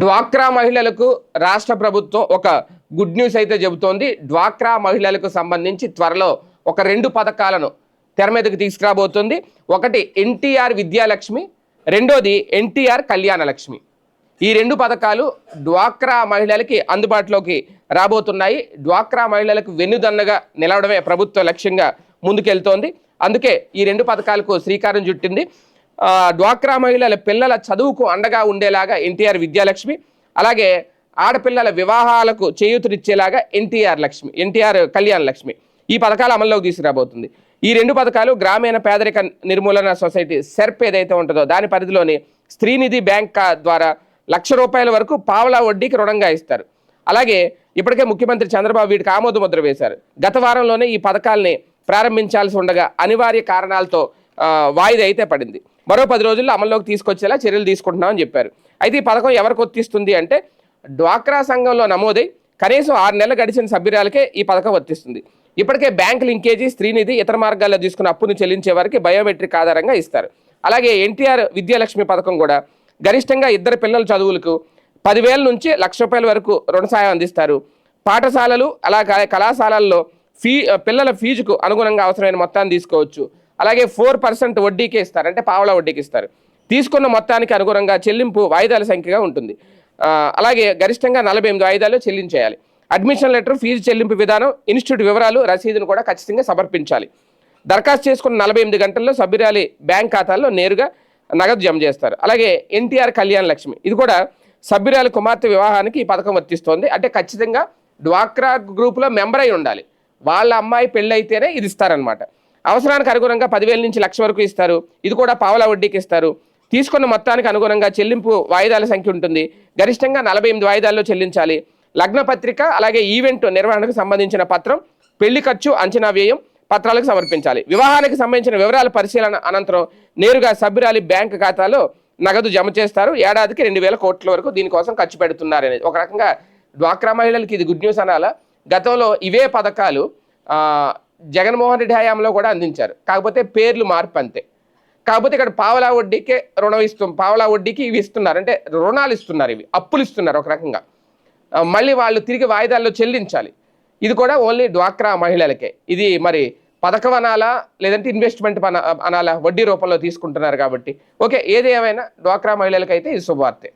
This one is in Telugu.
డ్వాక్రా మహిళలకు రాష్ట్ర ప్రభుత్వం ఒక గుడ్ న్యూస్ అయితే చెబుతోంది. డ్వాక్రా మహిళలకు సంబంధించి త్వరలో ఒక రెండు పథకాలను తెర మీదకి తీసుకురాబోతుంది. ఒకటి ఎన్టీఆర్ విద్యాలక్ష్మి రెండోది ఎన్టీఆర్ కళ్యాణ లక్ష్మి ఈ రెండు పథకాలు డ్వాక్రా మహిళలకి అందుబాటులోకి రాబోతున్నాయి. డ్వాక్రా మహిళలకు వెన్నుదన్నగా నిలవడమే ప్రభుత్వ లక్ష్యంగా ముందుకెళ్తోంది. అందుకే ఈ రెండు పథకాలకు శ్రీకారం చుట్టింది. డ్వాక్రా మహిళల పిల్లల చదువుకు అండగా ఉండేలాగా ఎన్టీఆర్ విద్యాలక్ష్మి అలాగే ఆడపిల్లల వివాహాలకు చేయూతనిచ్చేలాగా ఎన్టీఆర్ లక్ష్మి ఎన్టీఆర్ కళ్యాణ లక్ష్మి ఈ పథకాలు అమల్లోకి తీసుకురాబోతుంది. ఈ రెండు పథకాలు గ్రామీణ పేదరిక నిర్మూలన సొసైటీ సెర్ప్ ఏదైతే ఉంటుందో దాని పరిధిలోని స్త్రీనిధి బ్యాంక్ కా- ద్వారా లక్ష రూపాయల వరకు పావలా వడ్డీకి రుణంగా ఇస్తారు. అలాగే ఇప్పటికే ముఖ్యమంత్రి చంద్రబాబు వీటికి ఆమోద ముద్ర వేశారు. గత వారంలోనే ఈ పథకాల్ని ప్రారంభించాల్సి ఉండగా అనివార్య కారణాలతో వాయిదా అయితే పడింది. మరో పది రోజుల్లో అమల్లోకి తీసుకొచ్చేలా చర్యలు తీసుకుంటున్నామని చెప్పారు. అయితే ఈ పథకం ఎవరికి వర్తిస్తుంది అంటే డ్వాక్రా సంఘంలో నమోదై కనీసం ఆరు నెలలు గడిచిన సభ్యురాలకే ఈ పథకం వర్తిస్తుంది ఇప్పటికే బ్యాంక్ లింకేజీ స్త్రీనిధి ఇతర మార్గాల్లో తీసుకున్న అప్పును చెల్లించే వారికి బయోమెట్రిక్ ఆధారంగా ఇస్తారు. అలాగే ఎన్టీఆర్ విద్యాలక్ష్మి పథకం కూడా గరిష్టంగా ఇద్దరు పిల్లల చదువులకు పదివేల నుంచి లక్ష రూపాయల వరకు రుణ సాయం అందిస్తారు. పాఠశాలలు అలా కళాశాలల్లో ఫీ పిల్లల ఫీజుకు అనుగుణంగా అవసరమైన మొత్తాన్ని తీసుకోవచ్చు. అలాగే ఫోర్ పర్సెంట్ వడ్డీకే ఇస్తారు. అంటే పావలా వడ్డీకి ఇస్తారు. తీసుకున్న మొత్తానికి అనుగుణంగా చెల్లింపు వాయిదాల సంఖ్యగా ఉంటుంది. అలాగే గరిష్టంగా నలభై ఎనిమిది వాయిదాలు చెల్లించేయాలి. అడ్మిషన్ లెటర్ ఫీజు చెల్లింపు విధానం ఇన్స్టిట్యూట్ వివరాలు రసీదును కూడా ఖచ్చితంగా సమర్పించాలి. దరఖాస్తు చేసుకున్న నలభై ఎనిమిది గంటల్లో సభ్యురాలి బ్యాంక్ ఖాతాల్లో నేరుగా నగదు జమ చేస్తారు. అలాగే ఎన్టీఆర్ కళ్యాణ లక్ష్మి ఇది కూడా సభ్యురాలి కుమార్తె వివాహానికి ఈ పథకం వర్తిస్తోంది. అంటే ఖచ్చితంగా డ్వాక్రా గ్రూప్లో మెంబర్ అయి ఉండాలి. వాళ్ళ అమ్మాయి పెళ్ళి అయితేనే ఇది ఇస్తారనమాట అవసరానికి అనుగుణంగా పదివేల నుంచి లక్ష వరకు ఇస్తారు. ఇది కూడా పావలా వడ్డీకి ఇస్తారు. తీసుకున్న మొత్తానికి అనుగుణంగా చెల్లింపు వాయిదాల సంఖ్య ఉంటుంది. గరిష్టంగా నలభై ఎనిమిది వాయిదాల్లో చెల్లించాలి. లగ్న పత్రిక అలాగే ఈవెంట్ నిర్వహణకు సంబంధించిన పత్రం పెళ్ళి ఖర్చు అంచనా వ్యయం పత్రాలకు సమర్పించాలి. వివాహానికి సంబంధించిన వివరాల పరిశీలన అనంతరం నేరుగా సభ్యురాలి బ్యాంక్ ఖాతాలో నగదు జమ చేస్తారు. ఏడాదికి రెండు వేల కోట్ల వరకు దీనికోసం ఖర్చు పెడుతున్నారు అనేది ఒక రకంగా డ్వాక్రా మహిళలకి ఇది గుడ్ న్యూస్ అనాల? గతంలో ఇవే పథకాలు జగన్మోహన్ రెడ్డి హయాంలో కూడా అందించారు. కాకపోతే పేర్లు మార్పు అంతే. కాకపోతే ఇక్కడ పావలా వడ్డీకే రుణం ఇస్తు పావలా వడ్డీకి ఇవి ఇస్తున్నారు. అంటే రుణాలు ఇస్తున్నారు ఇవి. అప్పులు ఇస్తున్నారు ఒక రకంగా. మళ్ళీ వాళ్ళు తిరిగి వాయిదాల్లో చెల్లించాలి. ఇది కూడా ఓన్లీ డ్వాక్రా మహిళలకే. ఇది మరి పథకం అనాలా లేదంటే ఇన్వెస్ట్మెంట్ అనాలా వడ్డీ రూపంలో తీసుకుంటున్నారు కాబట్టి. ఓకే ఏది ఏమైనా డ్వాక్రా మహిళలకైతే ఇది శుభవార్తే.